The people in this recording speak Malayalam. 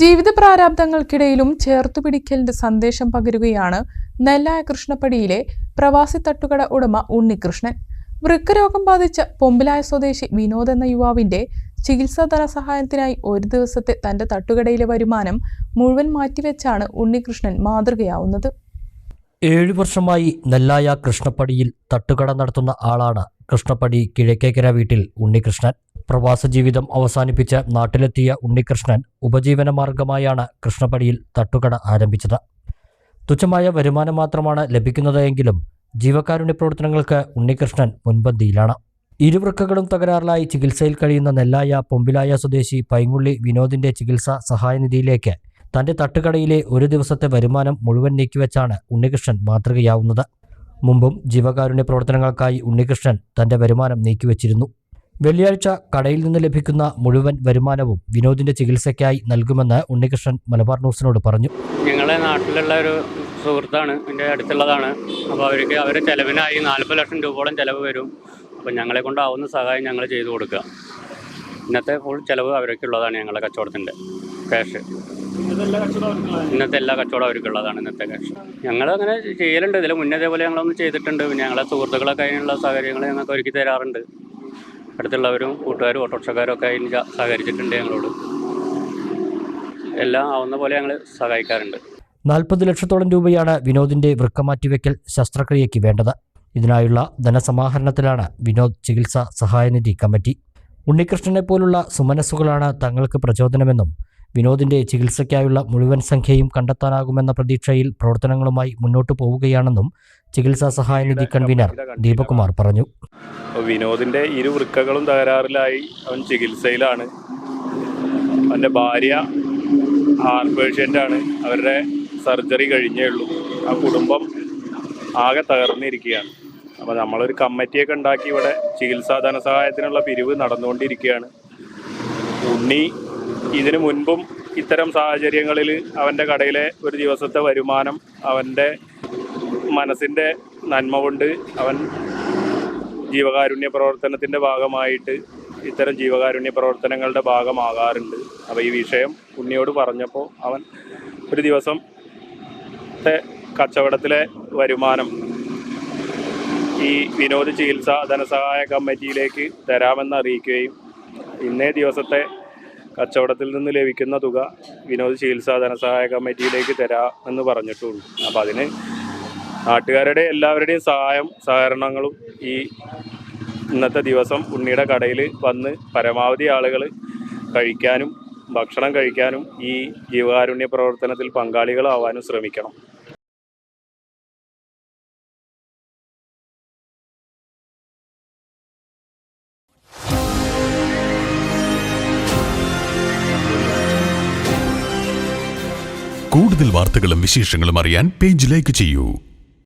ജീവിത പ്രാരാബ്ദങ്ങൾക്കിടയിലും ചേർത്തുപിടിക്കലിന്റെ സന്ദേശം പകരുകയാണ് നെല്ലായ കൃഷ്ണപ്പടിയിലെ പ്രവാസി തട്ടുകട ഉടമ ഉണ്ണികൃഷ്ണൻ. വൃക്കരോഗം ബാധിച്ച പൊമ്പിലായ സ്വദേശി വിനോദ് എന്ന യുവാവിന്റെ ചികിത്സാ ധനസഹായത്തിനായി ഒരു ദിവസത്തെ തന്റെ തട്ടുകടയിലെ വരുമാനം മുഴുവൻ മാറ്റിവെച്ചാണ് ഉണ്ണികൃഷ്ണൻ മാതൃകയാവുന്നത്. ഏഴു വർഷമായി നെല്ലായ കൃഷ്ണപ്പടിയിൽ തട്ടുകട നടത്തുന്ന ആളാണ് കൃഷ്ണപ്പടി കിഴക്കേക്കര വീട്ടിൽ ഉണ്ണികൃഷ്ണൻ. പ്രവാസ ജീവിതം അവസാനിപ്പിച്ച് നാട്ടിലെത്തിയ ഉണ്ണികൃഷ്ണൻ ഉപജീവന മാർഗമായാണ് കൃഷ്ണപ്പടിയിൽ തട്ടുകട ആരംഭിച്ചത്. തുച്ഛമായ വരുമാനം മാത്രമാണ് ലഭിക്കുന്നത് എങ്കിലും ജീവകാരുണ്യ പ്രവർത്തനങ്ങൾക്ക് ഉണ്ണികൃഷ്ണൻ മുൻപന്തിയിലാണ്. ഇരുവൃക്കകളും തകരാറിലായി ചികിത്സയിൽ കഴിയുന്ന നെല്ലായ പൊമ്പിലായ സ്വദേശി പൈങ്ങുള്ളി വിനോദിന്റെ ചികിത്സാ സഹായനിധിയിലേക്ക് തന്റെ തട്ടുകടയിലെ ഒരു ദിവസത്തെ വരുമാനം മുഴുവൻ നീക്കിവെച്ചാണ് ഉണ്ണികൃഷ്ണൻ മാതൃകയാവുന്നത്. മുമ്പും ജീവകാരുണ്യ പ്രവർത്തനങ്ങൾക്കായി ഉണ്ണികൃഷ്ണൻ തന്റെ വരുമാനം നീക്കിവെച്ചിരുന്നു. വെള്ളിയാഴ്ച കടയിൽ നിന്ന് ലഭിക്കുന്ന മുഴുവൻ വരുമാനവും വിനോദിന്റെ ചികിത്സയ്ക്കായി നൽകുമെന്ന് ഉണ്ണികൃഷ്ണൻ മലബാർ ന്യൂസിനോട് പറഞ്ഞു. ഞങ്ങളെ നാട്ടിലുള്ള ഒരു സുഹൃത്താണ് എന്റെ അടുത്തുള്ളതാണ്. അപ്പോൾ അവർക്ക് അവരുടെ ചിലവിനായി നാൽപ്പത് ലക്ഷം രൂപയോളം ചിലവ് വരും. അപ്പോൾ ഞങ്ങളെ കൊണ്ടാവുന്ന സഹായം ഞങ്ങൾ ചെയ്തു കൊടുക്കുക. ഇന്നത്തെ ഫുൾ ചിലവ് അവർക്കുള്ളതാണ് ഞങ്ങളുടെ കച്ചവടത്തിന്റെ ക്യാഷ് ഇന്നത്തെ എല്ലാ കച്ചവടം അവർക്കുള്ളതാണ് ഇന്നത്തെ ക്യാഷ് ഞങ്ങൾ അങ്ങനെ ചെയ്യലുണ്ട്. ഇതിൽ മുന്നേ ഇതേപോലെ ഞങ്ങളൊന്ന് ചെയ്തിട്ടുണ്ട്. ഞങ്ങളെ സുഹൃത്തുക്കളൊക്കെ അതിനുള്ള സൗകര്യങ്ങൾ ഞങ്ങൾക്ക് ഒരുക്കി തരാറുണ്ട്. അടുത്തുള്ളവരും കൂട്ടുകാരും ഓട്ടോറിക്ഷക്കാരും ഒക്കെ അതിന് സഹകരിച്ചിട്ടുണ്ട് ഞങ്ങളോട്. എല്ലാം ആവുന്ന പോലെ ഞങ്ങൾ സഹായിക്കാറുണ്ട്. നാൽപ്പത് ലക്ഷത്തോളം രൂപയാണ് വിനോദിന്റെ വൃക്കമാറ്റിവെക്കൽ ശസ്ത്രക്രിയയ്ക്ക് വേണ്ടത്. ഇതിനായുള്ള ധനസമാഹരണത്തിലാണ് വിനോദ് ചികിത്സാ സഹായനിധി കമ്മിറ്റി. ഉണ്ണികൃഷ്ണനെ പോലുള്ള സുമനസ്സുകളാണ് തങ്ങൾക്ക് പ്രചോദനമെന്നും വിനോദിന്റെ ചികിത്സയ്ക്കായുള്ള മുഴുവൻ സംഖ്യയും കണ്ടെത്താനാകുമെന്ന പ്രതീക്ഷയിൽ പ്രവർത്തനങ്ങളുമായി മുന്നോട്ടു പോവുകയാണെന്നും ചികിത്സാ സഹായനിധി കൺവീനർ ദീപകുമാർ പറഞ്ഞു. വിനോദിന്റെ ഇരു വൃക്കകളും തകരാറിലായി അവൻ ചികിത്സയിലാണ്. അവന്റെ ഭാര്യ ഹാർട്ട് പേഷ്യന്റാണ് അവരുടെ സർജറി കഴിഞ്ഞേ ഉള്ളൂ. ആ കുടുംബം ആകെ തകർന്നിരിക്കുകയാണ്. അപ്പോൾ നമ്മളൊരു കമ്മിറ്റിയൊക്കെ ഉണ്ടാക്കി ഇവിടെ ചികിത്സാ ധനസഹായത്തിനുള്ള പിരിവ് നടന്നുകൊണ്ടിരിക്കുകയാണ്. ഉണ്ണി ഇതിനു മുൻപും ഇത്തരം സാഹചര്യങ്ങളിൽ അവന്റെ കടയിലെ ഒരു ദിവസത്തെ വരുമാനം അവന്റെ മനസ്സിന്റെ നന്മ കൊണ്ട് അവൻ ജീവകാരുണ്യ പ്രവർത്തനത്തിന്റെ ഭാഗമായിട്ട് ഇത്തരം ജീവകാരുണ്യ പ്രവർത്തനങ്ങളുടെ ഭാഗമാകാറുണ്ട്. അപ്പോൾ ഈ വിഷയം ഉണ്ണിയോട് പറഞ്ഞപ്പോൾ അവൻ ഒരു ദിവസം കച്ചവടത്തിലെ വരുമാനം ഈ വിനോദ ചികിത്സ ധനസഹായ കമ്മിറ്റിയിലേക്ക് തരാമെന്ന് അറിയിക്കുകയും ഇന്നേ ദിവസത്തെ കച്ചവടത്തിൽ നിന്ന് ലഭിക്കുന്ന തുക വിനോദ ചികിത്സാ ധനസഹായ കമ്മിറ്റിയിലേക്ക് തരാമെന്ന് പറഞ്ഞിട്ടുള്ളൂ അപ്പോൾ അതിന് നാട്ടുകാരുടെ എല്ലാവരുടെയും സഹായം സഹകരണങ്ങളും ഈ ഇന്നത്തെ ദിവസം ഉണ്ണിയുടെ കടയിൽ വന്ന് പരമാവധി ആളുകൾ കഴിക്കാനും ഭക്ഷണം കഴിക്കാനും ഈ ജീവകാരുണ്യ പ്രവർത്തനത്തിൽ പങ്കാളികളാവാനും ശ്രമിക്കണം. കൂടുതൽ വാർത്തകളും വിശേഷങ്ങളും അറിയാൻ പേജ് ലൈക്ക് ചെയ്യൂ.